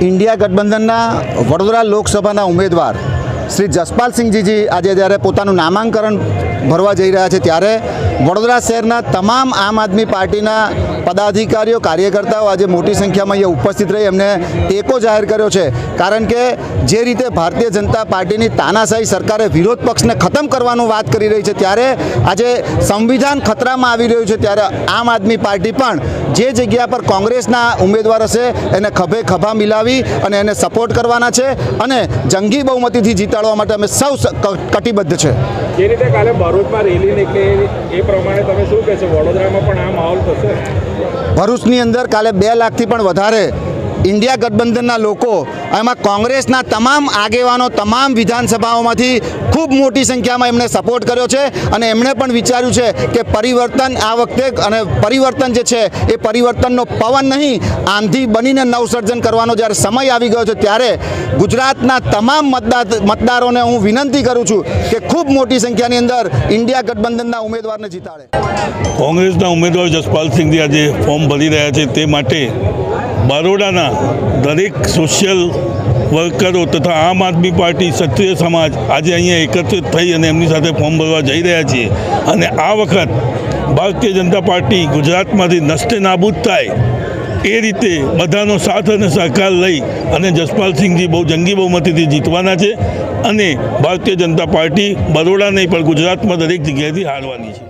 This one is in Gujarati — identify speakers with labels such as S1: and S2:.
S1: ઇન્ડિયા ગઠબંધનના વડોદરા લોકસભાના ઉમેદવાર શ્રી જસપાલસિંહજીજી આજે જ્યારે પોતાનું નામાંકન ભરવા જઈ રહ્યા છે, ત્યારે વડોદરા શહેરના તમામ આમ આદમી પાર્ટીના પદાધિકારીઓ, કાર્યકર્તાઓ આજે મોટી સંખ્યામાં અહીંયા ઉપસ્થિત રહી, એમને ટેકો જાહેર કર્યો છે. કારણ કે જે રીતે ભારતીય જનતા પાર્ટીની તાનાશાહી સરકારે વિરોધ પક્ષને ખતમ કરવાનું વાત કરી રહી છે, ત્યારે આજે સંવિધાન ખતરામાં આવી રહ્યું છે, ત્યારે આમ આદમી પાર્ટી પણ જે જગ્યા પર કોંગ્રેસના ઉમેદવાર હશે, એને ખભે ખભા મિલાવી અને એને સપોર્ટ કરવાના છે અને જંગી બહુમતીથી જીતાડવા માટે અમે સૌ કટિબદ્ધ છે.
S2: જે રીતે કાલે ભરૂચમાં રેલી નીકળી, એ પ્રમાણે તમે શું કહેશો? વડોદરામાં પણ આ માહોલ થશે?
S1: ભરૂચની અંદર કાલે બે લાખથી પણ વધારે ઇન્ડિયા ગઠબંધનના લોકો, એમાં કોંગ્રેસના તમામ આગેવાનો, તમામ વિધાનસભાઓમાંથી ખૂબ મોટી સંખ્યામાં એમણે સપોર્ટ કર્યો છે અને એમણે પણ વિચાર્યું છે કે પરિવર્તન આ વખતે અને પરિવર્તન જે છે એ પરિવર્તનનો પવન નહીં આંધી બનીને નવસર્જન કરવાનો જ્યારે સમય આવી ગયો છે ત્યારે ગુજરાતના તમામ મતદાર મતદારોને હું વિનંતી કરું છું કે ખૂબ મોટી સંખ્યાની અંદર ઇન્ડિયા ગઠબંધનના ઉમેદવારને જીતાડે.
S3: કોંગ્રેસના ઉમેદવાર જસપાલસિંહજી આજે ફોર્મ ભરી રહ્યા છે તે માટે બરોડાના દરેક સોશિયલ વર્કરો તથા આમ આદમી પાર્ટી, ક્ષત્રિય સમાજ આજે અહીંયા એકત્રિત થઈ અને એમની સાથે ફોર્મ ભરવા જઈ રહ્યા છીએ. અને આ વખત ભારતીય જનતા પાર્ટી ગુજરાતમાંથી નષ્ટે નાબૂદ થાય એ રીતે બધાનો સાથ અને સહકાર લઈ અને જસપાલસિંહજી બહુ જંગી બહુમતીથી જીતવાના છે અને ભારતીય જનતા પાર્ટી બરોડા નહીં પણ ગુજરાતમાં દરેક જગ્યાએથી હારવાની છે.